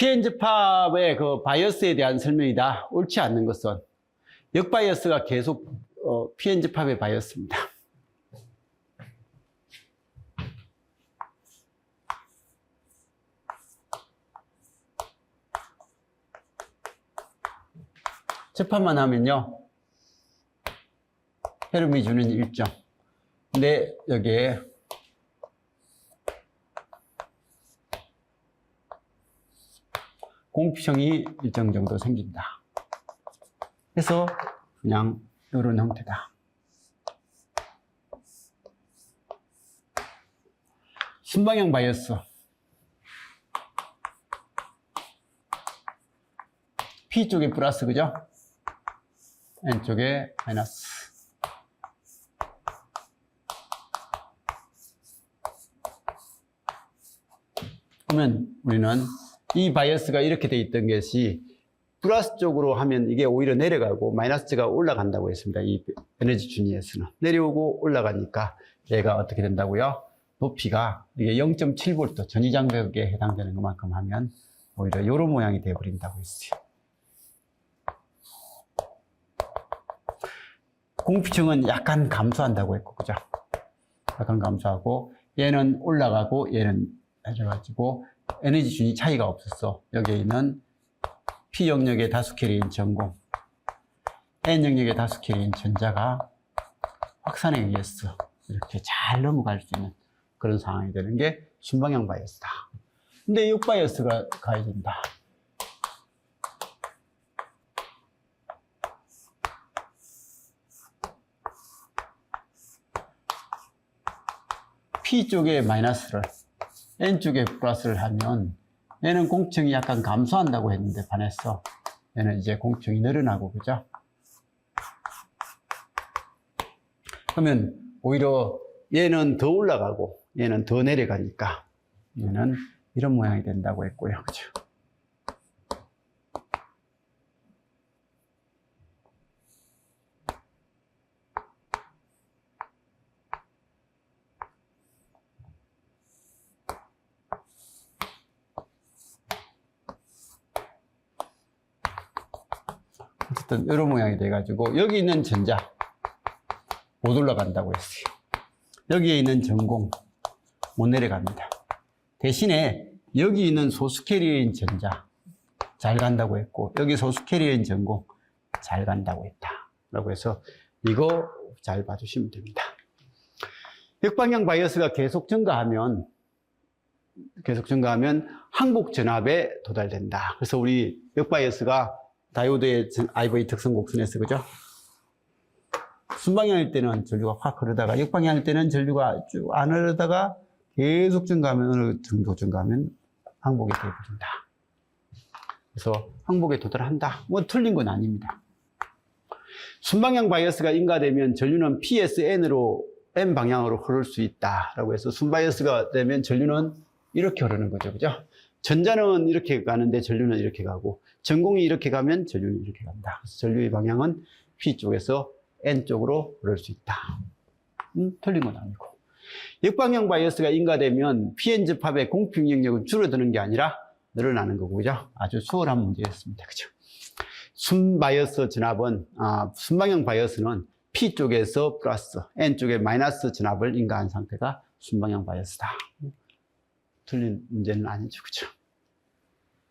피엔즈팝의 그 바이어스에 대한 설명이다. 옳지 않는 것은 역바이어스가 계속 어, 피엔즈팝의 바이어스입니다. 재판만 하면요. 헤름이 주는 일정. 근데 여기에 공평이 일정 정도 생긴다. 그래서 그냥 이런 형태다. 순방향 바이어스. P 쪽에 플러스, 그죠? N 쪽에 마이너스. 그러면 우리는 이 바이어스가 이렇게 돼 있던 것이 플러스 쪽으로 하면 이게 오히려 내려가고 마이너스가 올라간다고 했습니다. 이 에너지 준위에서는. 내려오고 올라가니까 얘가 어떻게 된다고요? 높이가 이게 0.7V 전위장벽에 해당되는 것만큼 하면 오히려 이런 모양이 되어버린다고 했어요. 공피층은 약간 감소한다고 했고, 그죠? 약간 감소하고, 얘는 올라가고, 얘는 해줘가지고, 에너지 준위 차이가 없었어. 여기에 있는 P 영역의 다수 캐리인 전공, N 영역의 다수 캐리인 전자가 확산에 의해서 이렇게 잘 넘어갈 수 있는 그런 상황이 되는 게 순방향 바이어스다. 근데 이 바이어스가 가야 된다. P 쪽에 마이너스를 N 쪽에 플러스를 하면 얘는 공층이 약간 감소한다고 했는데 반해서 얘는 이제 공층이 늘어나고 그죠? 그러면 오히려 얘는 더 올라가고 얘는 더 내려가니까 얘는 이런 모양이 된다고 했고요. 그죠? 어쨌든 이런 모양이 돼가지고 여기 있는 전자 못 올라간다고 했어요. 여기에 있는 전공 못 내려갑니다. 대신에 여기 있는 소수 캐리어인 전자 잘 간다고 했고 여기 소수 캐리어인 전공 잘 간다고 했다. 라고 해서 이거 잘 봐주시면 됩니다. 역방향 바이어스가 계속 증가하면 계속 증가하면 항복 전압에 도달된다. 그래서 우리 역바이어스가 다이오드의 IV 특성 곡선에서 그죠? 순방향일 때는 전류가 확 흐르다가 역방향일 때는 전류가 쭉 안 흐르다가 계속 증가하면 어느 정도 증가하면 항복이 되어버린다. 그래서 항복에 도달한다. 뭐 틀린 건 아닙니다. 순방향 바이어스가 인가되면 전류는 PSN으로 N 방향으로 흐를 수 있다라고 해서 순바이어스가 되면 전류는 이렇게 흐르는 거죠. 그죠? 전자는 이렇게 가는데 전류는 이렇게 가고 전공이 이렇게 가면 전류는 이렇게 간다. 그래서 전류의 방향은 P 쪽에서 N 쪽으로 흐를 수 있다. 음, 틀린 건 아니고. 역방향 바이어스가 인가되면 PNZ 팝의 공평 영역은 줄어드는 게 아니라 늘어나는 거고, 그죠? 아주 수월한 문제였습니다. 그죠? 순 바이어스 전압은, 아, 순방향 바이어스는 P 쪽에서 플러스, N 쪽에 마이너스 전압을 인가한 상태가 순방향 바이어스다. 틀린 문제는 아니죠. 그죠?